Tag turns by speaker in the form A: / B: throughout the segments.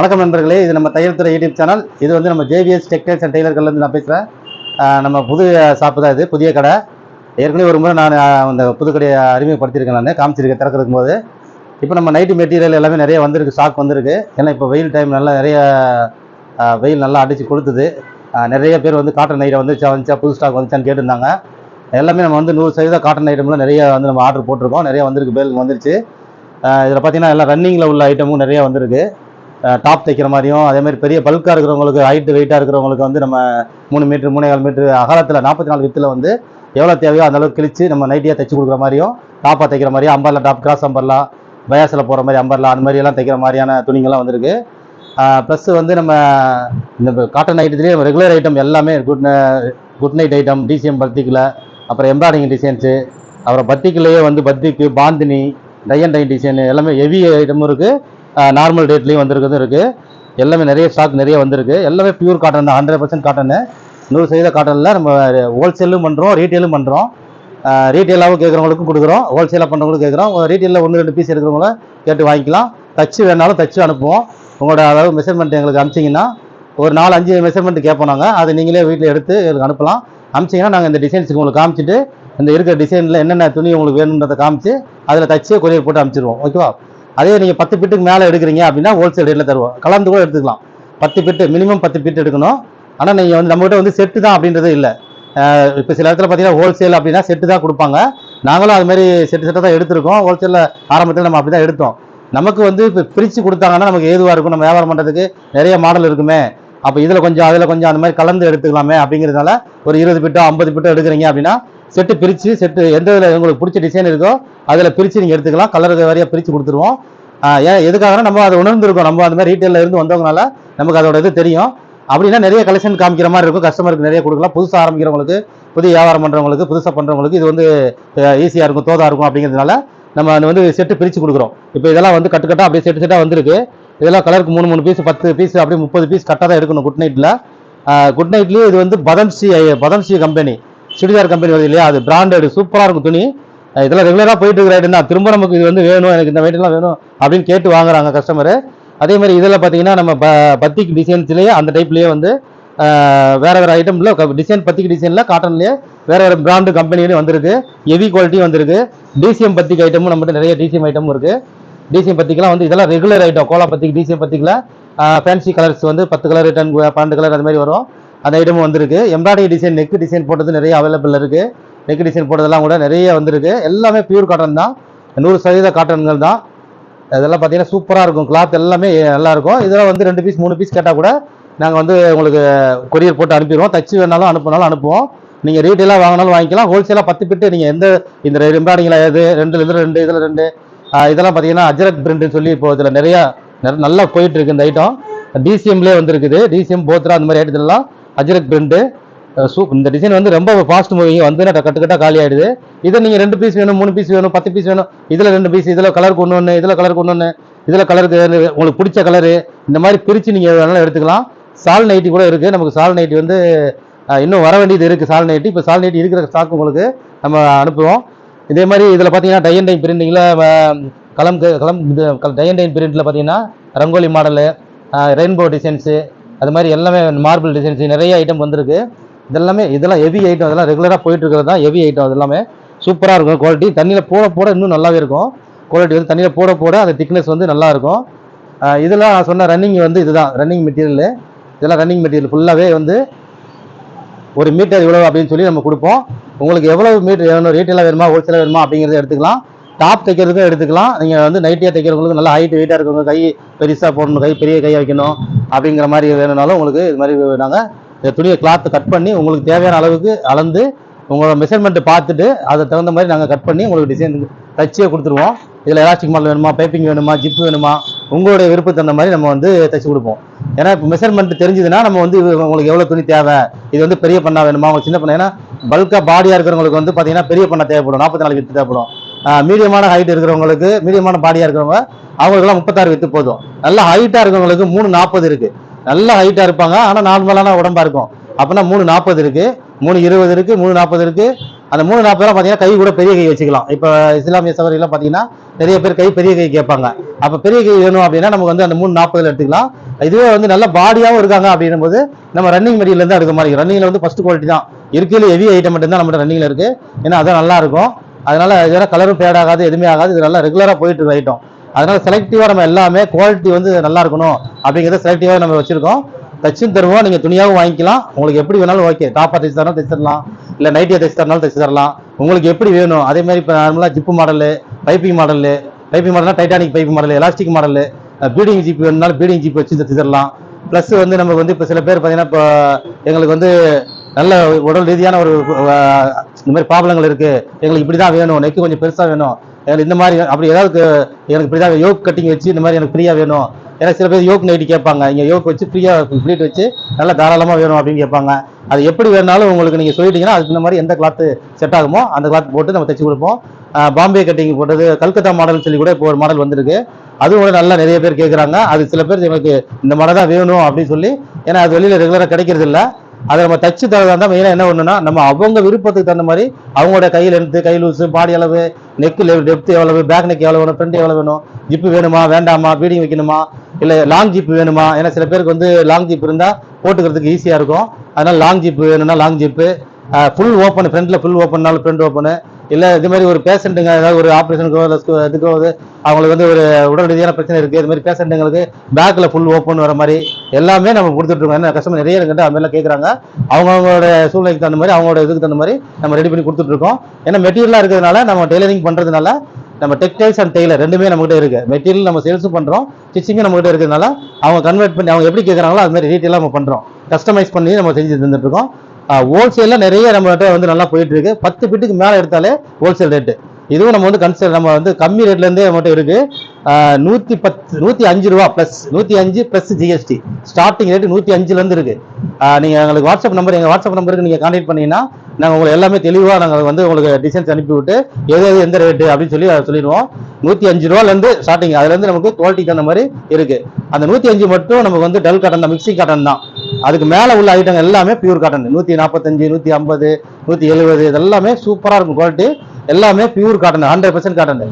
A: வணக்கம் நண்பர்களே இது நம்ம தையல் துறை யூடியூப் சேனல். இது வந்து நம்ம ஜேவிஎஸ் டெக்டைல்ஸ் அண்ட் டெய்லர்கள்லேருந்து நான் பேசுகிறேன் நம்ம புது ஷாப்பு தான் இது புதிய கடை. ஏற்கனவே ஒரு முறை நான் அந்த புது கடையை அறிமுகப்படுத்தியிருக்கேன் நான் காமிச்சிருக்கேன் திறக்கிறதுக்கும் போது. இப்போ நம்ம நைட்டு மெட்டீரியல் எல்லாமே நிறைய வந்திருக்கு ஸ்டாக் வந்திருக்கு. ஏன்னா இப்போ வெயில் டைம் நல்லா நிறைய வெயில் நல்லா அடித்து கொளுத்துது. நிறைய பேர் வந்து காட்டன் ஐட்டம் வந்துச்சா வந்துச்சா புது ஸ்டாக் வந்துச்சான்னு கேட்டிருந்தாங்க. எல்லாமே நம்ம வந்து நூறு சதவீதம் காட்டன் ஐட்டம்லாம் நிறைய வந்து நம்ம ஆர்டர் போட்டிருக்கோம். நிறைய வந்திருக்கு பேருக்கு வந்துருச்சு. இதில் பார்த்தீங்கன்னா எல்லாம் ரன்னிங்கில் உள்ள ஐட்டமும் நிறைய வந்திருக்கு. டாப் தைக்கிற மாதிரியும் அதே மாதிரி பெரிய பல்காக இருக்கிறவங்களுக்கு ஹைட்டு வெயிட்டாக இருக்கிறவங்களுக்கு வந்து நம்ம மூணு மீட்ரு மூணே கால் மீட்ரு அகலத்தில் நாற்பத்தி நாலு வித்தில் வந்து எவ்வளோ தேவையோ அந்த அளவுக்கு கிழிச்சு நம்ம நைட்டியாக தைச்சு கொடுக்குற மாதிரியும் டாப்பாக தைக்கிற மாதிரியும் அம்பர்லா டாப் கிராஸ் அம்பர்லா பயாசில் போகிற மாதிரி அம்பர்லா அந்த மாதிரியெல்லாம் தைக்கிற மாதிரியான துணிங்கள்லாம் வந்திருக்கு. ப்ளஸ் வந்து நம்ம இந்த காட்டன் ஐட்டத்துலேயே ரெகுலர் ஐட்டம் எல்லாமே good good night item TCM பர்த்திக்கில் அப்புறம் எம்ப்ராய்டிங் டிசைன்ஸு அப்புறம் பத்திக்கிலேயே வந்து பத்திக்கு bandhani tie and tie design எல்லாமே ஹெவி ஐட்டமும் இருக்குது நார்மல் ரேட்லேயும் வந்திருக்கிறது இருக்குது எல்லாமே நிறைய ஸ்டாக் நிறைய வந்திருக்கு. எல்லாமே பியூர் காட்டன் தான். ஹண்ட்ரட் பர்சன்ட் காட்டனு நூறு சதவீத காட்டனில் நம்ம ஹோல்சேலும் பண்ணுறோம் ரீட்டெயிலும் பண்ணுறோம் ரீட்டெயிலாகவும் கேட்குறவங்களுக்கும் கொடுக்குறோம். ஹோல்சேலாக பண்ணுறவங்களுக்கும் கேட்குறோம். ரீட்டெயிலில் ஒன்று ரெண்டு பீஸ் எடுக்கிறவங்கள கேட்டு வாங்கிக்கலாம். தச்சு வேணாலும் தச்சு அனுப்புவோம். உங்களோட அளவு மெஷர்மெண்ட் எங்களுக்கு அனுப்பிச்சிங்கன்னா ஒரு நாலு அஞ்சு மெஷர்மெண்ட் கேட்போம் நாங்கள் அதை நீங்களே வீட்டில் எடுத்து எங்களுக்கு அனுப்பலாம். அனுப்பிச்சிங்கன்னா நாங்கள் இந்த டிசைன்ஸுக்கு உங்களுக்கு காமிச்சிட்டு இந்த இருக்கிற டிசைனில் என்னென்ன துணி உங்களுக்கு வேணுன்றதை காமிச்சு அதில் தச்சு கொரியர் போட்டு அனுப்பிச்சிடுவோம் ஓகேவா அதே நீங்கள் பத்து பிட்டுக்கு மேலே எடுக்கிறீங்க அப்படின்னா ஹோல்சேல் ரேட்டில் தருவோம். கலந்து கூட எடுத்துக்கலாம். பத்து பிட்டு மினிமம் பத்து பிட் எடுக்கணும். ஆனால் நீங்கள் வந்து நம்மகிட்ட வந்து செட்டு தான் அப்படின்றது இல்லை. இப்போ சில இடத்துல பார்த்தீங்கன்னா ஹோல்சேல் அப்படின்னா செட்டு தான் கொடுப்பாங்க. நாங்களும் அது மாதிரி செட்டு செட்டாக தான் எடுத்திருக்கோம். ஹோல்சேலில் ஆரம்பத்தில் நம்ம அப்படி தான் எடுத்தோம். நமக்கு வந்து இப்போ பிரித்து கொடுத்தாங்கன்னா நமக்கு ஏதுவாக இருக்கும்? நம்ம வியாபாரம் பண்ணுறதுக்கு நிறைய மாடல் இருக்குமே. அப்போ இதில் கொஞ்சம் அதில் கொஞ்சம் அந்த மாதிரி கலந்து எடுத்துக்கலாமே அப்படிங்கிறதுனால ஒரு இருபது பிட்டோ ஐம்பது பிட்டோ எடுக்கிறீங்க அப்படின்னா செட்டு பிரித்து செட்டு எந்த இதில் உங்களுக்கு பிடிச்ச டிசைன் இருக்கோ அதில் பிரித்து நீங்கள் எடுத்துக்கலாம். கலர் வாரியாக பிரித்து கொடுத்துருவோம். ஏன் எதுக்காகனா நம்ம அதை உணர்ந்துருக்கோம். நம்ம அந்த மாதிரி ரீட்டெயிலில் இருந்து வந்தவங்கனால நமக்கு அதோட இது தெரியும். அப்படின்னா நிறைய கலெக்ஷன் காமிக்கிற மாதிரி இருக்கும். கஸ்டமருக்கு நிறைய கொடுக்கலாம். புதுசாக ஆரம்பிக்கிறவங்களுக்கு புதிய வியாபாரம் பண்ணுறவங்களுக்கு புதுசாக பண்ணுறவங்களுக்கு இது வந்து ஈஸியாக இருக்கும் தோதாக இருக்கும் அப்படிங்கிறதுனால நம்ம வந்து செட்டு பிரித்து கொடுக்குறோம். இப்போ இதெல்லாம் வந்து கட்டுக்கட்டாக அப்படியே செட்டு செட்டாக வந்திருக்கு. இதெல்லாம் கலருக்கு மூணு மூணு பீஸ் பத்து பீஸ் அப்படியே முப்பது பீஸ் கட்டாக தான் எடுக்கணும். குட் நைட்டில் குட் நைட்லேயே இது வந்து பதம்சி பதம்சி கம்பெனி சுடிதார் கம்பெனி வருது இல்லையா? அது பிராண்டட் சூப்பராக இருக்கும் துணி. இதெல்லாம் ரெகுலராக போயிட்டு இருக்கிற தான். திரும்ப நமக்கு இது வந்து வேணும் எனக்கு இந்த வெயிட்லாம் வேணும் அப்படின்னு கேட்டு வாங்குறாங்க கஸ்டமரு அதே மாதிரி இதில் பார்த்தீங்கன்னா நம்ம ப பத்திக் டிசைன்ஸ்லேயே அந்த டைப்லேயே வந்து வேறு வேறு ஐட்டமில் டிசைன் பத்திக்கு டிசைனில் காட்டன்லேயே வேறு வேறு பிராண்டு கம்பெனிலையும் வந்திருக்கு. ஹெவி குவாலிட்டியும் வந்திருக்கு. டிசிஎம் பத்திக் ஐட்டமும் நம்மகிட்ட நிறைய டிசிஎம் ஐட்டமும் இருக்குது டிசிஎம் பத்திக்கெலாம் வந்து இதெல்லாம் ரெகுலர் ஐட்டம் கோலா பத்திக்கு டிசிஎம் பத்திக்கெலாம் ஃபேன்சி கலர்ஸ் வந்து பத்து கலர் டென் பன்னெண்டு கலர் அது மாதிரி வரும். அந்த ஐட்டமும் வந்திருக்கு. எம்ப்ராய்டரி டிசைன் நெக் டிசைன் போட்டது நிறைய அவைலபிள் இருக்குது நெக் டிசைன் போட்டதெல்லாம் கூட நிறைய வந்திருக்கு. எல்லாமே பியூர் காட்டன் தான். நூறு சதவீத காட்டன்கள் தான். இதெல்லாம் பார்த்தீங்கன்னா சூப்பராக இருக்கும். கிளாத் எல்லாமே நல்லாயிருக்கும் இதெல்லாம் வந்து ரெண்டு பீஸ் மூணு பீஸ் கேட்டால் கூட நாங்கள் வந்து உங்களுக்கு கொரியர் போட்டு அனுப்பிடுவோம். தச்சு வேணாலும் அனுப்பினாலும் அனுப்புவோம். நீங்கள் ரீட்டெயிலாக வாங்கினாலும் வாங்கிக்கலாம். ஹோல்சேலாக பத்து பிட்டு நீங்கள் எந்த இந்த எம்ப்ராய்டிங்கில் எது ரெண்டு இதில் ரெண்டு இதில் ரெண்டு இதெல்லாம் பார்த்தீங்கன்னா அஜரத் பிரிண்ட்னு சொல்லி இப்போ இதில் நிறையா நல்லா போயிட்டுருக்கு இந்த ஐட்டம் டிசிஎம்லேயே வந்திருக்குது. டிசிஎம் போத்ரா அந்த மாதிரி ஐட்டத்துலலாம் அஜரத் பிரிண்ட்டு சூ இந்த டிசைன் வந்து ரொம்ப ஃபாஸ்ட் மூவிங் வந்து கட்டு காலி ஆகிடுது இதை நீங்கள் ரெண்டு பீஸ் வேணும் மூணு பீஸ் வேணும் பத்து பீஸ் வேணும் இதில் ரெண்டு பீஸ் இதில் கலர் கொண்டு ஒன்று இதில் கலருக்கு ஒன்று ஒன்று இதில் கலருக்கு உங்களுக்கு பிடிச்ச கலரு இந்த மாதிரி பிரித்து நீங்கள் வேணாலும் எடுத்துக்கலாம். சால் நைட்டி கூட இருக்குது நமக்கு சால் நைட்டி வந்து இன்னும் வர வேண்டியது இருக்குது சால் நைட்டி இப்போ சால் நைட்டி இருக்கிற ஸ்டாக் உங்களுக்கு நம்ம அனுப்புவோம் இதே மாதிரி இதில் பார்த்தீங்கன்னா டை அண்ட் டை பிரிண்டிங்கில் கலம் கலம் இது டை அண்ட் டை பிரிண்டில் பார்த்தீங்கன்னா ரங்கோலி மாடலு ரெயின்போ டிசைன்ஸு அது மாதிரி எல்லாமே மார்பிள் டிசைன்ஸ் நிறைய ஐட்டம் வந்திருக்கு. இதெல்லாமே இதெல்லாம் ஹெவி ஐட்டம் அதெல்லாம் ரெகுலராக போயிட்டு இருக்கிறது தான் ஹெவி ஐட்டம் அது எல்லாமே சூப்பராக இருக்கும் குவாலிட்டி தண்ணியில் போட போட இன்னும் நல்லாவே இருக்கும். குவாலிட்டி வந்து தண்ணியில் போட போட அந்த திக்னஸ் வந்து நல்லா இருக்கும். இதெல்லாம் நான் சொன்ன ரன்னிங் வந்து இதுதான் ரன்னிங் மெட்டீரியல் இதெல்லாம் ரன்னிங் மெட்டீரியல் ஃபுல்லாகவே வந்து ஒரு மீட்டர் இவ்வளோ அப்படின்னு சொல்லி நம்ம கொடுப்போம். உங்களுக்கு எவ்வளோ மீட்டர் வேணும் ரீட்டெயிலாக வேணுமா ஹோல்சேலாக வேணுமா அப்படிங்கிறத எடுத்துக்கலாம். டாப் தைக்கிறதுக்கும் எடுத்துக்கலாம். நீங்கள் வந்து நைட்டியாக தைக்கிறவங்களுக்கு நல்லா ஹைட் வெயிட்டாக இருக்கவங்க கை பெருசாக போடணும் கை பெரிய கையை வைக்கணும் அப்படிங்கிற மாதிரி வேணும்னாலும் உங்களுக்கு இது மாதிரி நாங்கள் இந்த துணியை கிளாத் கட் பண்ணி உங்களுக்கு தேவையான அளவுக்கு அளந்து உங்களோட மெஷர்மெண்ட்டு பார்த்துட்டு அதை தகுந்த மாதிரி நாங்கள் கட் பண்ணி உங்களுக்கு டிசைன் தச்சியே கொடுத்துருவோம். இதில் எலாஸ்டிக் மாடல் வேணுமா பைப்பிங் வேணுமா ஜிப் வேணுமா உங்களுடைய விருப்பத்துக்கு தகுந்த மாதிரி நம்ம வந்து தச்சு கொடுப்போம். ஏன்னா இப்போ மெஷர்மெண்ட் தெரிஞ்சதுன்னா நம்ம வந்து உங்களுக்கு எவ்வளோ துணி தேவை இது வந்து பெரிய பண்ணா வேணுமா உங்களுக்கு சின்ன பண்ணா ஏன்னா பல்காக பாடியாக இருக்கிறவங்களுக்கு வந்து பார்த்தீங்கன்னா பெரிய பண்ணா தேவைப்படும். நாற்பத்தி நாலு வித்து தேவைப்படும். மீடியமான ஹைட் இருக்கிறவங்களுக்கு மீடியமான பாடியாக இருக்கிறவங்க அவங்களுக்குலாம் முப்பத்தாறு வித்து போதும். நல்லா ஹைட்டாக இருக்கிறவங்களுக்கு மூணு நாற்பது இருக்குது நல்லா ஹைட்டாக இருப்பாங்க ஆனால் நார்மலான உடம்பாக இருக்கும். அப்படின்னா மூணு நாற்பது இருக்குது மூணு இருபது இருக்குது மூணு நாற்பது இருக்குது அந்த மூணு நாற்பதுலாம் பார்த்தீங்கன்னா கை கூட பெரிய கை வச்சுக்கலாம். இப்போ இஸ்லாமிய சவரிலாம் பார்த்தீங்கன்னா நிறைய பேர் கை பெரிய கை கேட்பாங்க. அப்போ பெரிய கை வேணும் அப்படின்னா நமக்கு வந்து அந்த மூணு நாற்பதில் எடுத்துக்கலாம். இதுவே வந்து நல்ல பாடியாகவும் இருக்காங்க அப்படின்னும் போது நம்ம ரன்னிங் மெட்டீரியல் தான் எடுக்க மாதிரி ரன்னிங்கில் வந்து ஃபஸ்ட் குவாலிட்டி தான். இருக்கையில ஹெவி ஐட்டம் மட்டும் தான் ரன்னிங்கில் இருக்குது இருக்கு. ஏன்னா அதான் நல்லாயிருக்கும் அதனால இதெல்லாம் கலரும் ஃபேட் ஆகாது எதுவுமே ஆகாது. இது நல்லா ரெகுலராக போயிட்டு இருக்க ஐட்டம் அதனால செலக்டிவாக நம்ம எல்லாமே குவாலிட்டி வந்து நல்லா இருக்கணும் அப்படிங்கிறத செலக்டிவாக நம்ம வச்சிருக்கோம். தச்சும் தருவோம். நீங்கள் துணியாகவும் வாங்கிக்கலாம். உங்களுக்கு எப்படி வேணாலும் ஓகே டாப்பாக தைச்சு தரணும் தைச்சு தரலாம். இல்ல நைட்டியா தைச்சு தரனாலும் தைச்சு தரலாம். உங்களுக்கு எப்படி வேணும்? அதே மாதிரி இப்போ நார்மலாக zip model piping model piping மாடல்னா Titanic pipe model elastic model beading zip வேணும்னாலும் பீடிங் ஜிப் வச்சு தைச்சு தரலாம். ப்ளஸ் வந்து நமக்கு வந்து இப்போ சில பேர் பார்த்தீங்கன்னா இப்போ எங்களுக்கு வந்து நல்ல உடல் ரீதியான ஒரு இந்த மாதிரி ப்ராப்ளங்கள் இருக்குது எங்களுக்கு இப்படி தான் வேணும். நெக்கு கொஞ்சம் பெருசாக வேணும். எனக்கு இந்த மாதிரி அப்படி ஏதாவது எனக்கு இப்படி தான் யோக் கட்டிங் வச்சு இந்த மாதிரி எனக்கு ஃப்ரீயாக வேணும். ஏன்னா சில பேர் யோக் நைட்டு கேட்பாங்க. இங்கே யோக் வச்சு ஃப்ரீயாக ப்ளீட் வச்சு நல்லா தாராளமாக வேணும் அப்படின்னு கேட்பாங்க. அது எப்படி வேணாலும் உங்களுக்கு நீங்கள் சொல்லிட்டீங்கன்னா அதுக்கு இந்த மாதிரி எந்த கிளாத்து செட் ஆகுமோ அந்த கிளாத் போட்டு நம்ம தைச்சு கொடுப்போம். பாம்பே கட்டிங் போட்டது கல்கத்தா மாடல் சொல்லி கூட இப்போ ஒரு மாடல் வந்திருக்கு. அதுவும் கூட நல்லா நிறைய பேர் கேட்குறாங்க அது சில பேர் எங்களுக்கு இந்த மாடல் தான் வேணும் அப்படின்னு சொல்லி ஏன்னா அது வெளியில் ரெகுலராக கிடைக்கிறது இல்லை அதை நம்ம தச்சு தரதா இருந்தால் மெயினாக என்ன பண்ணணும்னா நம்ம அவங்க விருப்பத்துக்கு தகுந்த மாதிரி அவங்களோட கையில் எடுத்து கை லூஸு பாடி அளவு நெக்கு டெப்த் எவ்வளவு பேக் நெக் எவ்வளோ வேணும் ஃப்ரண்ட் எவ்வளோ வேணும் ஜிப்பு வேணுமா வேண்டாமா பீடிங் வைக்கணுமா இல்லை லாங் ஜிப் வேணுமா ஏன்னா சில பேருக்கு வந்து லாங் ஜிப் இருந்தால் போட்டுக்கிறதுக்கு ஈஸியாக இருக்கும். அதனால் லாங் ஜிப் வேணும்னா லாங் ஜிப்பு ஃபுல் ஓப்பன் ஃப்ரண்ட்டில் ஃபுல் ஓப்பன்னாலும் ஃப்ரண்ட் ஓப்பனு இல்லை இது மாதிரி ஒரு பேஷண்ட்டுங்க ஏதாவது ஒரு ஆப்ரேஷனுக்கோ இல்லை இதுக்கோ அவங்களுக்கு வந்து ஒரு உடல் ரீதியான பிரச்சனை இருக்குது இது மாதிரி பேஷண்ட்டுங்களுக்கு பேக்கில் ஃபுல் ஓப்பன் வர மாதிரி எல்லாமே நம்ம கொடுத்துட்ருக்கோம். ஏன்னா கஸ்டமர் நிறைய இருக்கிட்ட அது மாதிரிலாம் கேட்குறாங்க அவங்கவுங்களோட சூழ்நிலைக்கு தகுந்த மாதிரி அவங்களோட இதுக்கு தகுந்த மாதிரி நம்ம ரெடி பண்ணி கொடுத்துட்ருக்கோம். ஏன்னா மெட்டீரியலாக இருக்கிறதுனால நம்ம டெய்லரிங் பண்ணுறதுனால நம்ம டெக்டைல்ஸ் அண்ட் டெய்லர் ரெண்டுமே நம்மகிட்ட இருக்குது மெட்டீரியல் நம்ம சேல்ஸும் பண்ணுறோம் ஸ்டிச்சிங்கும் நம்மகிட்ட இருக்கிறதுனால அவங்க கன்வெர்ட் பண்ணி அவங்க எப்படி கேட்குறாங்களோ அது மாதிரி ரீட்டெயிலாக நம்ம பண்ணுறோம் கஸ்டமைஸ் பண்ணி நம்ம செஞ்சு தந்துட்டுருக்கோம் ஹோல்சேலில் நிறைய நம்மகிட்ட வந்து நல்லா போயிட்டு இருக்கு பத்து பிட்டுக்கு மேலே எடுத்தாலே ஹோல்சேல் ரேட்டு இதுவும் நம்ம வந்து கன்சிடர் நம்ம வந்து கம்மி ரேட்லேருந்தே நம்மகிட்ட இருக்கு. நூற்றி பத்து நூற்றி அஞ்சு ரூபா ப்ளஸ் நூற்றி அஞ்சு ப்ளஸ் ஜிஎஸ்டி ஸ்டார்டிங் ரேட் நூற்றி அஞ்சுலேருந்து இருக்குது நீங்கள் எங்களுக்கு வாட்ஸ்அப் நம்பர் எங்கள் வாட்ஸ்அப் நம்பருக்கு நீங்கள் கான்டாக்ட் பண்ணிங்கன்னா நாங்கள் உங்களுக்கு எல்லாமே தெளிவாக நாங்கள் வந்து உங்களுக்கு டிசைன்ஸ் அனுப்பிவிட்டு எது எது எந்த ரேட்டு அப்படின்னு சொல்லி அதை சொல்லிடுவோம். நூற்றி அஞ்சு ரூபாலேருந்து ஸ்டார்டிங் அதுலேருந்து நமக்கு குவாலிட்டி தகுந்த மாதிரி இருக்குது அந்த நூற்றி அஞ்சு மட்டும் நமக்கு வந்து டல் காட்டன் தான் மிக்சி காட்டன் தான். அதுக்கு மேல உள்ள ஐட்டங்கள் எல்லாமே பியூர் காட்டன் நூத்தி நாற்பத்தஞ்சு நூத்தி ஐம்பது நூத்தி எழுபது இதெல்லாமே சூப்பரா இருக்கும் குவாலிட்டி எல்லாமே pure cotton hundred percent cotton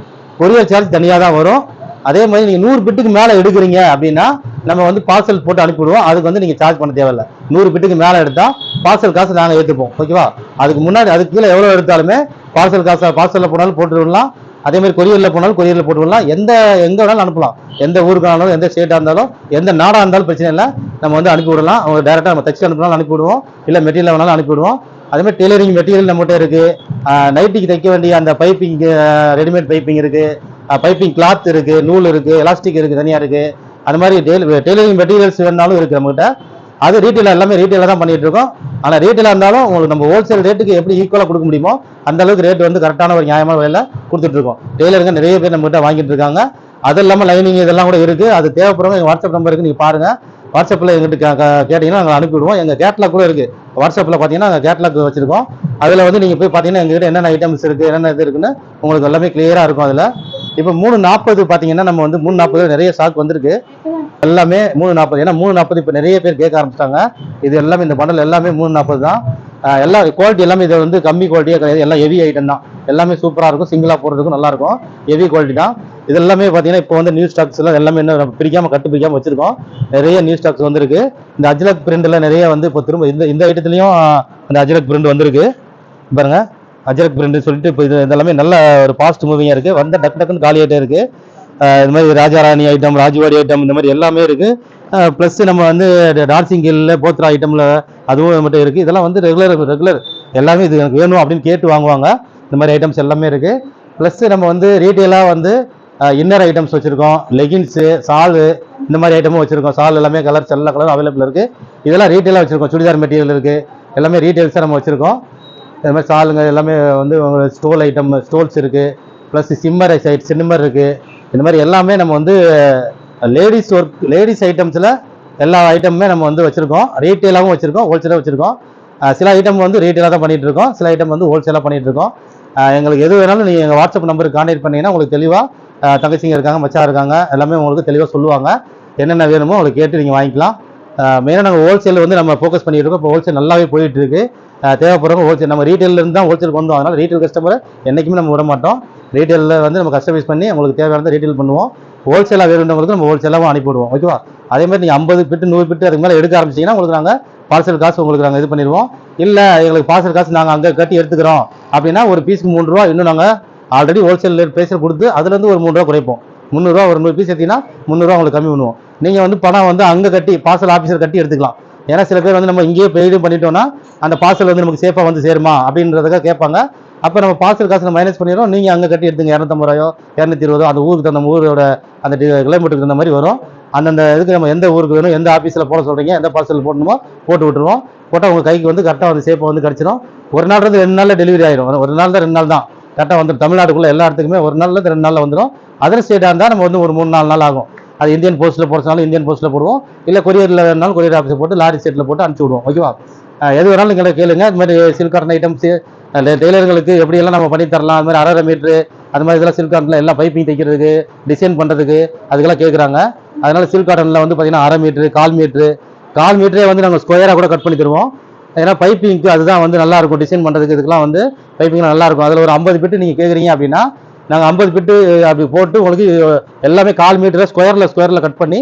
A: courier charge தனியாக தான் வரும். அதே மாதிரி நீங்க நூறு பிட்டுக்கு மேல எடுக்கிறீங்க அப்படின்னா நம்ம வந்து பார்சல் போட்டு அனுப்பிவிடுவோம். அதுக்கு வந்து நீங்க சார்ஜ் பண்ண தேவையில்ல. நூறு பிட்டுக்கு மேல எடுத்தா பார்சல் காசு நாங்க ஏற்றுப்போம் ஓகேவா அதுக்கு முன்னாடி அதுக்கு கீழே எவ்வளவு எடுத்தாலுமே பார்சல் காசு பார்சல்ல போனாலும் போட்டு விடலாம் அதே மாதிரி கொரியரில் போனாலும் கொரியரில் போட்டு விடலாம். எந்த எங்கே வேணாலும் அனுப்பலாம். எந்த ஊருக்கு ஆனாலும் எந்த ஸ்டேட்டாக இருந்தாலும் எந்த நாடாக இருந்தாலும் பிரச்சனை இல்லை. நம்ம வந்து அனுப்பி விடலாம். அவங்க டேரெக்டாக நம்ம தச்சு அனுப்பினாலும் அனுப்பிவிடுவோம் இல்லை மெட்டீரியல் வேணாலும் அனுப்பிவிடுவோம் அதேமாதிரி அதே மாதிரி டெய்லரிங் மெட்டீரியல் நம்மகிட்ட இருக்குது நைட்டிக்கு தைக்க வேண்டிய அந்த பைப்பிங் ரெடிமேட் பைப்பிங் இருக்குது பைப்பிங் கிளாத் இருக்குது நூல் இருக்குது எலாஸ்டிக் இருக்குது தனியாக இருக்குது அது மாதிரி டெய்லரிங் மெட்டீரியல்ஸ் வேணாலும் இருக்கு நம்மகிட்ட. அது ரீட்டெயிலாக எல்லாமே ரீட்டெயிலாக தான் பண்ணிகிட்டு இருக்கோம். ஆனால் ரேட்டில் இருந்தாலும் உங்களுக்கு நம்ம ஹோல்சேல் ரேட்டுக்கு எப்படி ஈக்குவலாக கொடுக்க முடியுமோ அந்த அளவுக்கு ரேட் வந்து கரெக்டான ஒரு நியாயமான விலையில் கொடுத்துட்ருக்கோம் டெய்லருங்க நிறைய பேர் நம்மகிட்ட வாங்கிட்டு இருக்காங்க. அது இல்லாமல் லைனிங் இதெல்லாம் கூட இருக்குது அது தேவைப்படுறவங்க எங்கள் வாட்ஸ்அப் நம்பருக்கு நீங்கள் பாருங்கள் வாட்ஸ்அப்பில் எங்கிட்ட கே- கேட்டீங்கன்னா நாங்கள் அனுப்பிவிடுவோம் எங்கள் கேட்லாக் கூட இருக்குது வாட்ஸ்அப்பில் பார்த்தீங்கன்னா நாங்கள் கேட்லாக் வச்சுருக்கோம். அதில் வந்து நீங்கள் போய் பார்த்தீங்கன்னா எங்ககிட்ட என்னென்ன ஐட்டம்ஸ் இருக்குது என்னென்ன இது இருக்குன்னு உங்களுக்கு எல்லாமே கிளியராக இருக்கும் அதில். இப்போ மூணு நாற்பது பாத்தீங்கன்னா நம்ம வந்து மூணு நாற்பது நிறைய ஸ்டாக் வந்திருக்கு. எல்லாமே மூணு நாற்பது ஏன்னா மூணு நாற்பது இப்போ நிறைய பேர் கேட்க ஆரம்பிச்சிட்டாங்க. இது எல்லாமே இந்த பண்டல் எல்லாமே மூணு நாற்பது தான். எல்லா குவாலிட்டி எல்லாமே இது வந்து கம்மி குவாலிட்டியாக கிடையாது. எல்லாம் ஹெவி ஐட்டம் தான். எல்லாமே சூப்பராக இருக்கும். சிங்கிளாக போடுறதுக்கும் நல்லா இருக்கும். ஹெவி குவாலிட்டி தான். இது எல்லாமே பார்த்தீங்கன்னா இப்போ வந்து நியூ ஸ்டாக்ஸ் எல்லாம் எல்லாமே இன்னும் நம்ம பிரிக்காம கட்டு பிரிக்காம வச்சிருக்கோம். நிறைய நியூ ஸ்டாக்ஸ் வந்திருக்கு. இந்த அஜ்லக் பிரிண்ட்ல நிறைய வந்து இப்போ திரும்ப இந்த இந்த ஐட்டத்துலேயும் அந்த அஜ்லக் பிரிண்ட் வந்திருக்கு. பாருங்க. அஜரக் பிரிண்ட் சொல்லிட்டு இப்போ இது இதெல்லாமே நல்ல ஒரு பாஸ்ட் மூவிங்காக இருக்குது வந்த டக்கு டக்குன்னு காலி ஆகிட்டே இருக்குது இது மாதிரி ராஜாராணி ஐட்டம் ராஜ்வாடி ஐட்டம் இந்த மாதிரி எல்லாமே இருக்குது ப்ளஸ் நம்ம வந்து டான்சிங் கில்ல போத்ரா ஐட்டமில் அதுவும் நம்மகிட்ட இருக்குது இதெல்லாம் வந்து ரெகுலர் ரெகுலர் எல்லாமே இது எனக்கு வேணும் அப்படின்னு கேட்டு வாங்குவாங்க. இந்த மாதிரி ஐட்டம்ஸ் எல்லாமே இருக்குது ப்ளஸ் நம்ம வந்து ரீட்டெயிலாக வந்து இன்னர் ஐட்டம்ஸ் வச்சுருக்கோம். லெகின்ஸு சாலு இந்த மாதிரி ஐட்டமும் வச்சுருக்கோம். சால் எல்லாமே கலர்ஸ் எல்லா கலரும் அவைலபிள் இருக்குது இதெல்லாம் ரீட்டெயிலாக வச்சுருக்கோம். சுடிதார் மெட்டீரியல் இருக்குது எல்லாமே ரீட்டெயில்ஸாக நம்ம வச்சுருக்கோம். இது மாதிரி சாலுங்க எல்லாமே வந்து ஸ்டோல் ஐட்டம் ஸ்டோல்ஸ் இருக்குது ப்ளஸ் சிம்மர் சைட் சிம்மர் இருக்குது இந்த மாதிரி எல்லாமே நம்ம வந்து லேடிஸ் ஒர்க் லேடிஸ் ஐட்டம்ஸில் எல்லா ஐட்டமுமே நம்ம வந்து வச்சுருக்கோம். ரீட்டெயிலாகவும் வச்சுருக்கோம் ஹோல்சேலாக வச்சுருக்கோம். சில ஐட்டம் வந்து ரீட்டெயிலாக தான் பண்ணிகிட்டு இருக்கோம். சில ஐட்டம் வந்து ஹோல்சேலாக பண்ணிட்டு இருக்கோம். எங்களுக்கு எது வேணாலும் நீங்கள் எங்கள் வாட்ஸ்அப் நம்பருக்கு காண்டாக்ட் பண்ணிங்கன்னா உங்களுக்கு தெளிவாக தங்கச்சிங்க இருக்காங்க மச்சா இருக்காங்க எல்லாமே உங்களுக்கு தெளிவாக சொல்லுவாங்க. என்னென்ன வேணுமோ உங்களுக்கு கேட்டு நீங்கள் வாங்கிக்கலாம். மெயினாக நாங்கள் ஹோல்சேல் வந்து நம்ம ஃபோக்கஸ் பண்ணிட்டு இருக்கோம். இப்போ ஹோல்சேல் நல்லாவே போயிட்டு இருக்கு. தேவைப்படுறவங்க ஹோல்சேல் நம்ம ரீட்டெயிலிருந்து தான் ஹோல்சேல் கொண்டு அதனால் ரீட்டைல் கஸ்டமரை என்றைக்குமே நம்ம விட மாட்டோம். ரீட்டைலில் வந்து நம்ம கஸ்டமைஸ் பண்ணி உங்களுக்கு தேவையானதை ரீட்டைல் பண்ணுவோம். ஹோல்சேலாக வேணுன்றவங்களுக்கு நம்ம ஹோல்சேலாகவும் அனுப்பிவிடுவோம் ஓகேவா அதே மாதிரி நீங்கள் ஐம்பது பிட்டு நூறு பிட்டு அதுக்கு மேலே எடுக்க ஆரம்பிச்சீங்கன்னா உங்களுக்கு நாங்கள் பார்சல் காசு உங்களுக்கு நாங்கள் இது பண்ணிடுவோம். இல்லை எங்களுக்கு பார்சல் காசு நாங்கள் அங்கே கட்டி எடுத்துக்கிறோம். அப்படின்னா ஒரு பீஸுக்கு மூணு ரூபா இன்னும் நாங்கள் ஆல்ரெடி ஹோல்சேல் பேசல் கொடுத்து அதுலேருந்து ஒரு மூணு ரூபா குறைப்போம். முந்நூறுரூவா ஒரு நூறு பீஸ் எடுத்தீங்கன்னா முந்நூறுரூவா உங்களுக்கு கம்மி பண்ணுவோம். நீங்கள் வந்து பணம் வந்து அங்கே கட்டி பார்சல் ஆஃபீஸர் கட்டி எடுத்துக்கலாம். ஏன்னா சில பேர் வந்து நம்ம இங்கேயே பெய்டும் பண்ணிட்டோம்னா அந்த பார்சல் வந்து நமக்கு சேஃபாக வந்து சேருமா அப்படின்றதுக்காக கேட்பாங்க. அப்போ நம்ம பார்சல் காசு மைனஸ் பண்ணிடுறோம். நீங்கள் அங்கே கட்டி எடுத்துங்க. இரநூத்தம்பது ரூபாயோ இரநூத்தி இருபதோ அந்த ஊருக்கு தகுந்த ஊரோட அந்த டி- கிலோமீட்டருக்கு தகுந்த மாதிரி வரும். அந்தந்த இதுக்கு நம்ம எந்த ஊருக்கு வேணும் எந்த ஆஃபீஸில் போட சொல்கிறீங்க எந்த பார்சல் போடணுமோ போட்டு விட்டுருவோம். போட்டால் உங்கள் கைக்கு வந்து கரெக்டாக வந்து சேஃபாக வந்து கிடச்சிடும் ஒரு நாள் இருந்து ரெண்டு நாளில் டெலிவரி ஆகிடும் ஒரு நாள் தான் ரெண்டு நாள் தான். கரெக்டாக வந்து தமிழ்நாட்டுக்குள்ளே எல்லா இடத்துக்குமே ஒரு நாளில் இருந்து ரெண்டு நாளில் வந்துடும் அதர் ஸ்டேட்டாக இருந்தால் நம்ம வந்து ஒரு மூணு நாலு நாள் ஆகும். அது இந்தியன் போஸ்ட்டில் போடுறதுனாலும் இந்தியன் போஸ்ட்டில் போடுவோம். இல்லை கொரியரில் வேணாலும் கொரியர் ஆஃபீஸில் போட்டு லாரி ஸ்டேட்டில் போட்டு அனுப்பிச்சி விடுவோம். ஓகேவா எது வேணாலும் நீங்கள் கேளுங்க. அது மாதிரி சில்கார்டன் ஐட்டம்ஸு டெய்லர்களுக்கு எப்படியெல்லாம் நம்ம பண்ணி தரலாம். அது மாதிரி அரை மீட்ரு அது மாதிரி இதெல்லாம் சில்க் காட்டனில் எல்லாம் பைப்பிங் தைக்கிறதுக்கு டிசைன் பண்ணுறதுக்கு அதுக்கெல்லாம் கேட்குறாங்க அதனால் சில்க் காட்டனில் வந்து பார்த்திங்கன்னா அரை மீட்ரு கால் மீட்ரு கால் மீட்டரே வந்து நாங்கள் ஸ்கொயராக கூட கட் பண்ணி தருவோம். ஏன்னா பைப்பிங்க்கு அதுதான் வந்து நல்லாயிருக்கும் டிசைன் பண்ணுறதுக்கு இதுக்கெல்லாம் வந்து பைப்பிங் நல்லாயிருக்கும் அதில் ஒரு ஐம்பது பிட்டு நீங்கள் கேட்குறீங்க அப்படின்னா நாங்கள் ஐம்பது பிட்டு அப்படி போட்டு உங்களுக்கு எல்லாமே கால் மீட்டரை ஸ்கொயரில் ஸ்கொயரில் கட் பண்ணி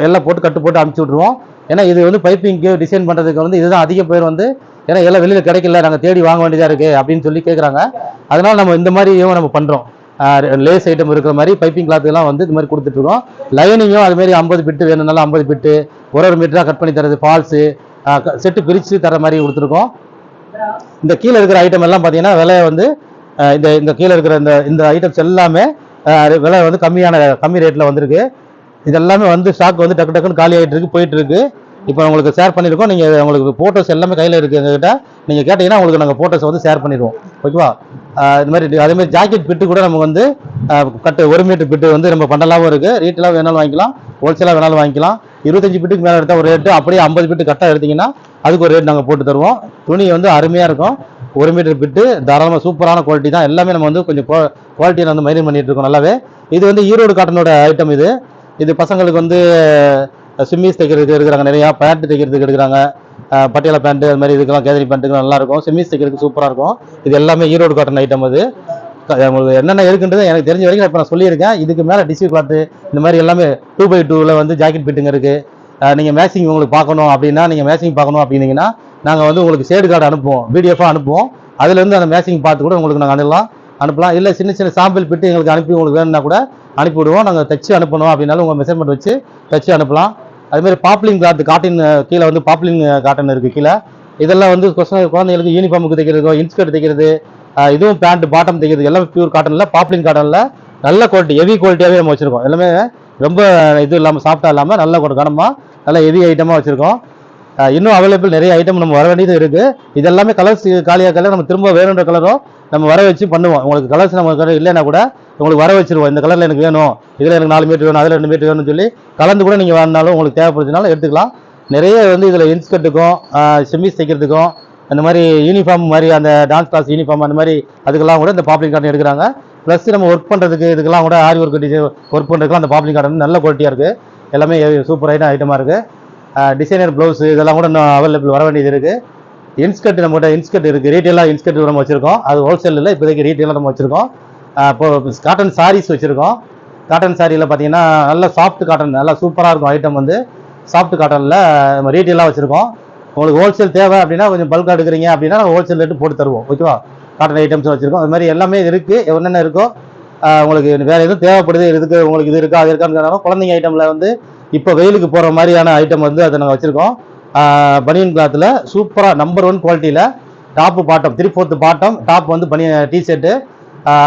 A: எல்லாம் போட்டு கட்டு போட்டு அனுப்பிச்சி விட்ருவோம் ஏன்னா இது வந்து பைப்பிங்க்கு டிசைன் பண்ணுறதுக்கு வந்து இதுதான் அதிக பேர் வந்து ஏன்னா எல்லாம் வெளியில் கிடைக்கல நாங்கள் தேடி வாங்க வேண்டியதாக இருக்குது அப்படின்னு சொல்லி கேட்குறாங்க அதனால் நம்ம இந்த மாதிரியும் நம்ம பண்ணுறோம் லேஸ் ஐட்டம் இருக்கிற மாதிரி பைப்பிங் கிளாத்துலாம் வந்து இது மாதிரி கொடுத்துட்ருக்கோம் லைனிங்கும் அதுமாரி ஐம்பது பிட்டு வேணும்னாலும் ஐம்பது பிட்டு ஒரு ஒரு மீட்டராக கட் பண்ணி தரது ஃபால்ஸு செட்டு பிரித்து தர மாதிரி கொடுத்துருக்கோம். இந்த கீழே இருக்கிற ஐட்டம் எல்லாம் பார்த்தீங்கன்னா விலையை வந்து இந்த இந்த கீழே இருக்கிற இந்த இந்த ஐட்டம்ஸ் எல்லாமே விலை வந்து கம்மியான கம்மி ரேட்டில் வந்திருக்கு. இது எல்லாமே வந்து ஸ்டாக் வந்து டக்கு டக்குன்னு காலி ஆகிட்டு இருக்கு போயிட்டு இருக்கு. இப்போ உங்களுக்கு ஷேர் பண்ணியிருக்கோம் நீங்கள் உங்களுக்கு ஃபோட்டோஸ் எல்லாமே கையில் இருக்குது எங்ககிட்ட. நீங்கள் கேட்டிங்கன்னா உங்களுக்கு நாங்கள் ஃபோட்டோஸ் வந்து ஷேர் பண்ணிடுவோம். ஓகேவா? இது மாதிரி அதேமாதிரி ஜாக்கெட் பிட்டு கூட நம்ம வந்து கட்டு ஒரு மீட்டர் பிட்டு வந்து நம்ம பண்ணலாவும் இருக்குது ரீட்டெலாம் வேணாலும் வாங்கிக்கலாம். ஹோல்சேலாக வேணாலும் வாங்கிக்கலாம். இருபத்தஞ்சு பிட்டுக்கு மேலே எடுத்தால் ஒரு ரேட்டு அப்படியே ஐம்பது பிட்டு கரெக்டாக எடுத்திங்கன்னா அதுக்கு ஒரு ரேட் நாங்கள் போட்டு தருவோம். துணி வந்து அருமையாக இருக்கும். ஒரு மீட்டர் பிட்டு தாராளமாக சூப்பரான குவாலிட்டி தான். எல்லாமே நம்ம வந்து கொஞ்சம் குவாலிட்டியில் வந்து மெயின்டைன் பண்ணிட்டு இருக்கோம் நல்லாவே. இது வந்து ஈரோடு காட்டனோட ஐட்டம் இது. இது பசங்களுக்கு வந்து சிம்மிஸ் தைக்கிறதுக்கு எடுக்கிறாங்க நிறையா பேண்ட் தைக்கிறதுக்கு எடுக்கிறாங்க. பட்டியலா பேண்ட் அது மாதிரி இதுக்கெல்லாம் கேதரி பேண்ட்டுக்கு நல்லா இருக்கும். சிம்மிஸ் தைக்கிறதுக்கு சூப்பராக இருக்கும். இது எல்லாமே ஈரோடு காட்டன் ஐட்டம் அது. உங்களுக்கு என்னென்ன இருக்குன்றது எனக்கு தெரிஞ்ச வரைக்கும் இப்போ நான் சொல்லியிருக்கேன். இதுக்கு மேலே டிசி கிளாத்து இந்த மாதிரி எல்லாமே டூ பை டூவில் வந்து ஜாக்கெட் பிட்டுங்க இருக்குது நீங்கள் மேட்சிங் உங்களுக்கு பார்க்கணும் அப்படின்னா நீங்கள் மேட்சிங் பார்க்கணும் அப்படின்னீங்கன்னா நாங்கள் வந்து உங்களுக்கு ஷேடு கார்டு அனுப்புவோம் பிடிஎஃபாக அனுப்புவோம். அதுலேருந்து அந்த மேட்சிங் பார்த்து கூட உங்களுக்கு நாங்கள் அனுப்பலாம். அனுப்பலாம். இல்லை சின்ன சின்ன சாம்பிள் பிட்டு எங்களுக்கு அனுப்பி உங்களுக்கு வேணும்னா கூட அனுப்பிவிடுவோம். நாங்கள் தச்சு அனுப்பணும் அப்படின்னாலும் உங்கள் மெஷர்மெண்ட் வச்சு தச்சு அனுப்பலாம். அதுமாரி பாப்லிங் கிளாத் காட்டன் கீழே வந்து பாப்லிங் காட்டன் இருக்குது கீழே. இதெல்லாம் வந்து கொஸ்டின் குழந்தைங்களுக்கு யூனிஃபார்முக்கு தைக்கிறதோ இன்ஸ்கர்ட் தைக்கிறது இதுவும் பேண்ட் பாட்டம் தைக்கிறது எல்லாமே பியூர் காட்டனில் பாப்லிங் காட்டனில் நல்ல குவாலிட்டி ஹெவி குவாலிட்டியாகவே நம்ம வச்சுருக்கோம். எல்லாமே ரொம்ப இது இல்லாமல் சாஃப்டாக இல்லாமல் நல்ல ஒரு கனமாக நல்ல ஹெவி ஐட்டமாக வச்சுருக்கோம். இன்னும் அவைலபிள் நிறைய ஐட்டம் நம்ம வர வேண்டியது இருக்குது இது எல்லாமே கலர்ஸ் காலியாக கலர் நம்ம திரும்ப வேணுன்ற கலரும் நம்ம வர வச்சு பண்ணுவோம். உங்களுக்கு கலர்ஸ் நம்ம இல்லைன்னா கூட உங்களுக்கு வர வச்சிருவோம். இந்த கலரில் எனக்கு வேணும் இதில் எனக்கு நாலு மீட்டர் வேணும் அதில் ரெண்டு மீட்டர் வேணும்னு சொல்லி கலந்து கூட நீங்கள் வேணாலும் உங்களுக்கு தேவைப்படுறதுனால எடுத்துக்கலாம். நிறைய வந்து இதில் இன்ஸ்கர்ட்டுக்கும் செமிஸ் தைக்கிறதுக்கும் அந்த மாதிரி யூனிஃபார்ம் மாதிரி அந்த டான்ஸ் கிளாஸ் யூனிஃபார்ம் அந்த மாதிரி அதுக்கெல்லாம் கூட இந்த பாப்ளிக் கார்டன் எடுக்கிறாங்க. ப்ளஸ் நம்ம ஒர்க் பண்ணுறதுக்கு இதுக்கெல்லாம் கூட ஆரி ஒர்க் டிசைன் ஒர்க் பண்ணுறதுக்குலாம் அந்த பாப்ளிக் கார்டன் நல்ல குவாலிட்டியாக இருக்குது எல்லாமே சூப்பரான ஐட்டமாக இருக்குது டிசைனர் ப்ளவுஸ் இதெல்லாம் கூட இன்னும் அவைலபிள் வர வேண்டியது இருக்குது இன்ஸ்கர்ட் நம்மகிட்ட இன்ஸ்கர்ட் இருக்குது ரீட்டெயிலாக இன்ஸ்கர்ட் நம்ம வச்சுருக்கோம். அது ஹோல்சேலில் இப்போதைக்கு ரீட்டெயிலாக நம்ம வச்சுருக்கோம். இப்போ காட்டன் சாரீஸ் வச்சுருக்கோம். காட்டன் சாரியில் பார்த்தீங்கன்னா நல்ல சாஃப்ட் காட்டன் நல்லா சூப்பராக இருக்கும் ஐட்டம் வந்து. சாஃப்ட் காட்டனில் நம்ம ரீட்டெயிலாக வச்சுருக்கோம். உங்களுக்கு ஹோல்சேல் தேவை அப்படின்னா கொஞ்சம் பல்காக எடுக்கிறீங்க அப்படின்னா ஹோல்சேல் ரேட்டு போட்டு தருவோம். ஓகேவா காட்டன் ஐட்டம்ஸ் வச்சுருக்கோம். அது மாதிரி எல்லாமே இருக்குது என்னென்ன இருக்கோ உங்களுக்கு வேறு எதுவும் தேவைப்படுது இதுக்கு உங்களுக்கு இது இருக்கா அது இருக்கான்னு குழந்தைங்க ஐட்டமில் வந்து இப்போ வெயிலுக்கு போகிற மாதிரியான ஐட்டம் வந்து அதை நாங்கள் வச்சுருக்கோம். பனியன் கிளாத்தில் சூப்பராக நம்பர் ஒன் குவாலிட்டியில் top bottom three fourth bottom top வந்து பனிய டிஷர்ட்டு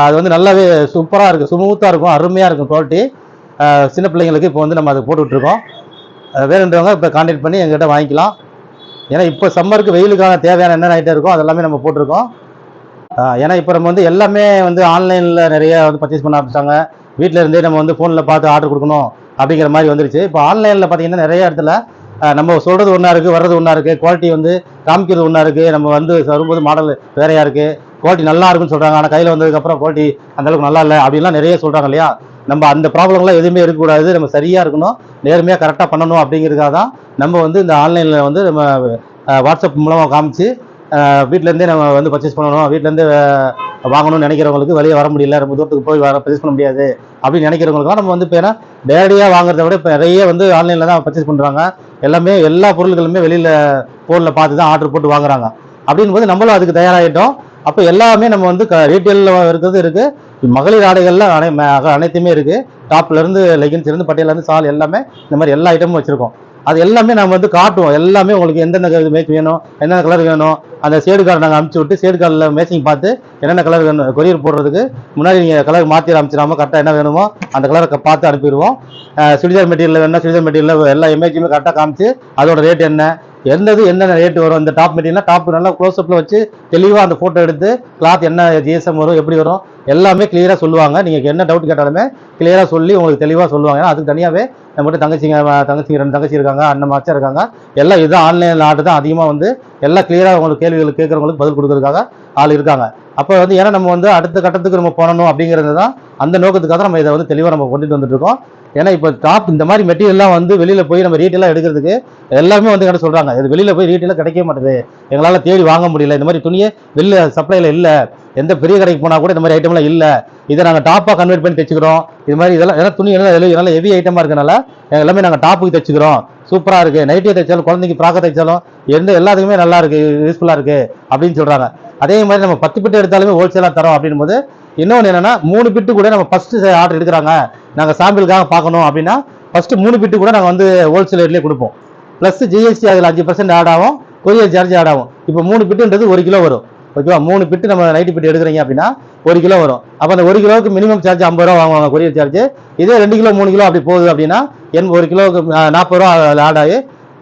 A: அது வந்து நல்லாவே சூப்பராக இருக்குது ஸ்மூத்தாக இருக்கும் அருமையாக இருக்கும் குவாலிட்டி சின்ன பிள்ளைங்களுக்கு இப்போ வந்து நம்ம அதை போட்டு விட்ருக்கோம் வேணுன்றவங்க இப்போ கான்டாக்ட் பண்ணி எங்ககிட்ட வாங்கிக்கலாம். ஏன்னா இப்போ சம்மருக்கு வெயிலுக்கான தேவையான என்னென்ன ஐட்டம் இருக்கோ அதெல்லாமே நம்ம போட்டிருக்கோம். ஏன்னா இப்போ நம்ம வந்து எல்லாமே வந்து ஆன்லைனில் நிறைய வந்து பர்ச்சேஸ் பண்ண ஆரம்பிச்சிட்டாங்க. வீட்டில் இருந்தே நம்ம வந்து ஃபோனில் பார்த்து ஆர்டர் கொடுக்கணும். அப்படிங்கிற மாதிரி வந்துருச்சு. இப்போ ஆன்லைனில் பார்த்தீங்கன்னா நிறைய இடத்துல நம்ம சொல்கிறது ஒன்றா இருக்குது வர்றது ஒன்றா இருக்குது குவாலிட்டி வந்து காமிக்கிறது ஒன்றா இருக்குது நம்ம வந்து வரும்போது மாடல் வேறையாக இருக்குது குவாலிட்டி நல்லா இருக்குன்னு சொல்கிறாங்க ஆனால் கையில் வந்ததுக்கப்புறம் குவாலிட்டி அந்தளவுக்கு நல்லா இல்லை அப்படின்லாம் நிறைய சொல்கிறாங்க இல்லையா? நம்ம அந்த ப்ராப்ளம்லாம் எதுவுமே இருக்கக்கூடாது நம்ம சரியாக இருக்கணும் நேர்மையாக கரெக்டாக பண்ணணும் அப்படிங்கிறதுக்காக தான் நம்ம வந்து இந்த ஆன்லைனில் வந்து நம்ம வாட்ஸ்அப் மூலமாக காமிச்சு வீட்டிலேருந்தே நம்ம வந்து பர்ச்சேஸ் பண்ணணும். வீட்டிலேருந்து வாங்கணும்னு நினைக்கிறவங்களுக்கு வெளியே வர முடியல. ரொம்ப தூரத்துக்கு போய் வர பர்ச்சேஸ் பண்ண முடியாது. அப்படின்னு நினைக்கிறவங்களுக்குலாம் நம்ம வந்து இப்போ ஏன்னா நேரடியாக வாங்குறத விட இப்போ நிறைய வந்து ஆன்லைனில் தான் பர்ச்சேஸ் பண்ணுறாங்க எல்லாமே எல்லா பொருட்களுமே வெளியில் ஃபோனில் பார்த்து தான் ஆர்டர் போட்டு வாங்குறாங்க. அப்படின் போது நம்மளும் அதுக்கு தயாராகிட்டோம் அப்போ எல்லாமே நம்ம வந்து ரீட்டெயிலில் இருக்கிறது இருக்குது மகளிர் ஆடைகளில் அனை அனைத்துமே இருக்குது டாப்லேருந்து லெகின்ஸ்லேருந்து பட்டியலேருந்து சால் எல்லாமே இந்த மாதிரி எல்லா ஐட்டமும் வச்சுருக்கோம். அது எல்லாமே நம்ம வந்து காட்டுவோம். எல்லாமே உங்களுக்கு எந்தெந்த மேட்ச் வேணும் என்னென்ன கலர் வேணும் அந்த சேடு கார்டு நாங்கள் அனுப்பிச்சி விட்டு சேடு கார்டில் மேட்சிங் பார்த்து என்னென்ன கலர் வேணும் கொரியர் போடுறதுக்கு முன்னாடி நீங்கள் கலர் மாற்றி அனுப்பிச்சிடாம கரெக்டாக என்ன வேணுமோ அந்த கலரை பார்த்து அனுப்பிடுவோம். சுடிதார் மெட்டீரியல் வேணும்னா சுடிதார் மெட்டீரியல் எல்லா இமேஜுமே கரெக்டாக காமிச்சு அதோட ரேட் என்ன என்னது என்னென்ன ரேட் வரும்? இந்த டாப் மெட்டீரியல் டாப் நல்லா க்ளோஸ்அப்பில் வச்சு தெளிவாக அந்த ஃபோட்டோ எடுத்து கிளாத் என்ன ஜிஎஸ்எம் வரும் எப்படி வரும் எல்லாமே கிளியராக சொல்லுவாங்க. நீங்கள் என்ன டவுட் கேட்டாலுமே கிளியராக சொல்லி உங்களுக்கு தெளிவாக சொல்லுவாங்க. ஏன்னா அதுக்கு தனியாகவே நம்மகிட்ட தங்கச்சிங்க தங்கச்சிங்க ரெண்டு தங்கச்சி இருக்காங்க அண்ணன் மாச்சா இருக்காங்க. எல்லாம் இதுதான் ஆன்லைன் ஆர்டர் தான் அதிகமாக வந்து எல்லாம் கிளியராக உங்களுக்கு கேள்விகள் கேட்குறவங்களுக்கு பதில் கொடுக்குறதுக்காக ஆள் இருக்காங்க. அப்போ வந்து ஏன்னா நம்ம வந்து அடுத்த கட்டத்துக்கு நம்ம போனணும் அப்படிங்கிறது தான் அந்த நோக்கத்துக்காக தான் நம்ம இதை வந்து தெளிவாக நம்ம கொண்டுட்டு வந்துட்டு இருக்கோம். ஏன்னா இப்போ டாப் இந்த மாதிரி மெட்டீரியல்லாம் வந்து வெளியில் போய் நம்ம ரீட்டெயிலாக எடுக்கிறதுக்கு எல்லாமே வந்து என்ன சொல்கிறாங்க இது வெளியில் போய் ரீட்டெயிலாக கிடைக்க மாட்டேது. எங்களால் தேடி வாங்க முடியல. இந்த மாதிரி துணியே வெளியில் சப்ளையில் இல்லை. எந்த பெரிய கடைக்கு போனால் கூட இந்த மாதிரி ஐட்டம்லாம் இல்லை. இதை நாங்கள் டாப்பாக கன்வெர்ட் பண்ணி தைச்சிக்கிறோம். இது மாதிரி இதெல்லாம் ஏன்னா துணி எல்லாம் இதெல்லாம் ஹெவி ஐட்டமாக இருக்கனால எல்லாமே நாங்கள் டாப்புக்கு தைச்சிக்கிறோம். சூப்பராக இருக்குது நைட்டே தைச்சாலும் குழந்தைக்கு ப்ராக்க தைச்சாலும் எந்த எல்லாத்துக்குமே நல்லா இருக்குது யூஸ்ஃபுல்லாக இருக்குது அப்படின்னு சொல்கிறாங்க அதே மாதிரி நம்ம பத்து பிட்டு எடுத்தாலுமே ஹோல்சேலாக தரோம் அப்படின்னும் போது இன்னொன்று என்னென்னா மூணு பிட்டு கூட நம்ம ஃபஸ்ட்டு ஆர்டர் எடுக்கிறாங்க. நாங்கள் சாம்பிளுக்காக பார்க்கணும் அப்படின்னா ஃபஸ்ட்டு மூணு பிட்டு கூட நாங்கள் வந்து ஹோல்சேல் ரேட்லேயே கொடுப்போம். ப்ளஸ் ஜிஎஸ்டி அதில் அஞ்சு பர்சன்ட் ஆட் ஆகும் கொரியர் சார்ஜ் ஆட் ஆகும். இப்போ மூணு பிட்டுன்றது ஒரு கிலோ வரும். ஓகேவா மூணு பிட்டு நம்ம நைட்டு பிட்டு எடுக்கிறீங்க அப்படின்னா ஒரு கிலோ வரும். அப்போ அந்த ஒரு கிலோவுக்கு மினிமம் சார்ஜ் ஐம்பது ரூபா வாங்குவாங்க கொரியர் சார்ஜ் இதே ரெண்டு கிலோ மூணு கிலோ அப்படி போகுது அப்படின்னா என் ஒரு கிலோவுக்கு நாற்பது ரூபா அதில் ஆட் ஆகி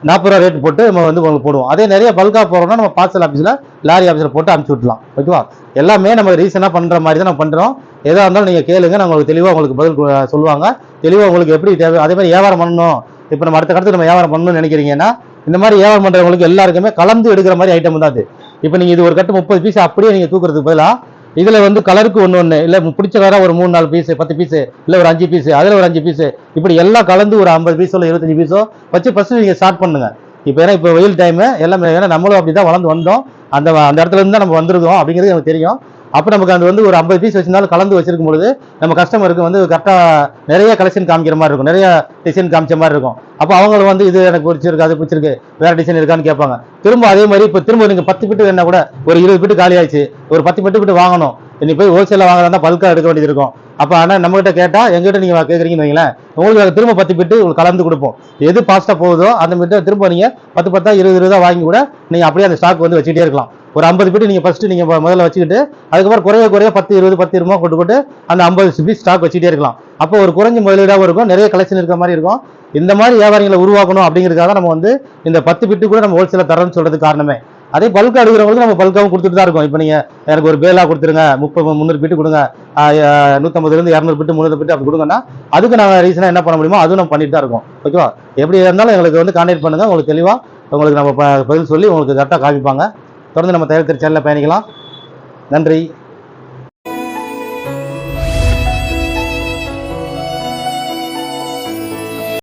A: நாற்பது ரூபா ரேட் போட்டு நம்ம வந்து உங்களுக்கு போடுவோம். அதே நிறைய பல்கா போகிறோம்னா நம்ம பார்சல் ஆஃபீஸில் லாரி ஆஃபீஸில் போட்டு அனுப்பிச்சு விட்லாம் ஓகேவா எல்லாமே நம்ம ரீசனாக பண்ணுற மாதிரி தான் நம்ம பண்ணுறோம் எதாக இருந்தாலும் நீங்கள் கேளுங்க. நான் உங்களுக்கு தெளிவாக உங்களுக்கு பதில் சொல்லுவாங்க. தெளிவாக உங்களுக்கு எப்படி தேவை அதே மாதிரி வியாபாரம் பண்ணணும். இப்போ நம்ம அடுத்த கட்டத்துக்கு நம்ம வியாபாரம் பண்ணணும்னு நினைக்கிறீங்கன்னா இந்த மாதிரி வியாபாரம் பண்ணுறவங்களுக்கு எல்லாருக்குமே கலந்து எடுக்கிற மாதிரி ஐட்டம் தான் அது. இப்போ நீங்கள் இது ஒரு கட்டு முப்பது பீஸ் அப்படியே நீங்கள் தூக்குறதுக்கு பதிலாக இதில் வந்து கலருக்கு ஒன்று ஒன்று இல்லை பிடிச்ச கலராக ஒரு மூணு நாலு பீஸு பத்து பீஸு இல்லை ஒரு அஞ்சு பீஸு அதில் ஒரு அஞ்சு பீஸு இப்படி எல்லாம் கலந்து ஒரு ஐம்பது பீஸோ இல்லை இருபத்தஞ்சு பீஸோ வச்சு ஃபஸ்ட்டு நீங்கள் ஸ்டார்ட் பண்ணுங்க. இப்போ ஏன்னா இப்போ வெயில் டைமு எல்லாமே ஏன்னா நம்மளும் அப்படி தான் வளர்ந்து வந்தோம். அந்த அந்த இடத்துல இருந்து தான் நம்ம வந்துருக்கோம் அப்படிங்கிறது எனக்கு தெரியும். அப்போ நமக்கு அது வந்து ஒரு ஐம்பது பீஸ் வச்சிருந்தாலும் கலந்து வச்சிருக்கும் பொழுது நம்ம கஸ்டமருக்கு வந்து கரெக்டாக நிறைய கலெக்ஷன் காமிக்கிற மாதிரி இருக்கும். நிறைய டிசைன் காமிச்ச மாதிரி இருக்கும். அப்போ அவங்களும் வந்து இது எனக்கு பிடிச்சிருக்கு அது பிடிச்சிருக்கு வேறு டிசைன் இருக்கான்னு கேட்பாங்க. திரும்ப அதே மாதிரி இப்போ திரும்ப நீங்கள் பத்து பிட்டு வேணா கூட ஒரு இருபது பிட்டு காலி ஆயிடுச்சு ஒரு பத்து பிட்டு பிட்டு வாங்கணும். நீ போய் ஹோல்சேலில் வாங்குறதா பல்காக எடுக்க வேண்டியது இருக்கும். அப்போ ஆனால் நம்மகிட்ட கேட்டால் எங்கிட்ட நீங்கள் கேட்குறீங்கன்னு வைங்களேன். உங்களுக்கு திரும்ப பத்து பிட்டு உங்களுக்கு கலந்து கொடுப்போம். எது ஃபாஸ்ட்டாக போகுதோ அந்த மீட்டை திரும்ப நீங்கள் பத்து பத்தா இருபது இருபதா வாங்கி கூட நீங்கள் அப்படியே அந்த ஸ்டாக் வந்து வச்சுக்கிட்டே இருக்கலாம். ஒரு ஐம்பது பீட்டு நீங்கள் ஃபஸ்ட்டு நீங்கள் முதல்ல வச்சுக்கிட்டு அதுக்கப்புறம் குறைய குறைய பத்து இருபது பத்து இருபது கொண்டு போட்டு அந்த ஐம்பது பீஸ் ஸ்டாக் வச்சுட்டே இருக்கலாம். அப்போ ஒரு குறைஞ்ச முதலீடாகவும் இருக்கும். நிறைய கலெக்ஷன் இருக்கிற மாதிரி இருக்கும். இந்த மாதிரி வியாபாரிகளை உருவாக்கணும் அப்படிங்கிறதுக்காக நம்ம வந்து இந்த பத்து பிட்டு கூட நம்ம ஹோல்சேலில் தரோம்னு சொல்கிறதுக்கு காரணமே. அதே பல்க் எடுக்கிறவங்களுக்கு நம்ம பல்காவும் கொடுத்துட்டு தான் இருக்கும். இப்போ நீங்கள் எனக்கு ஒரு பேலாக கொடுத்துருங்க முப்பது முந்நூறு பீட்டு கொடுங்க நூற்றம்பதுலேருந்து இரநூறு பிட்டு முந்நூறு பிட்டு அப்படி கொடுங்கன்னா அதுக்கு நாங்கள் ரீசனாக என்ன பண்ண முடியுமோ அதுவும் நம்ம பண்ணிட்டு தான் இருக்கோம். ஓகேவா எப்படி இருந்தாலும் எங்களுக்கு வந்து கான்டாக்ட் பண்ணுங்கள் உங்களுக்கு தெளிவாக உங்களுக்கு நம்ம ப- பதில் சொல்லி உங்களுக்கு கரெக்டாக காமிப்பாங்க. தொடர்ந்து நம்ம தயாரிக்கிற திருச்சேனலில் பயணிக்கலாம். நன்றி.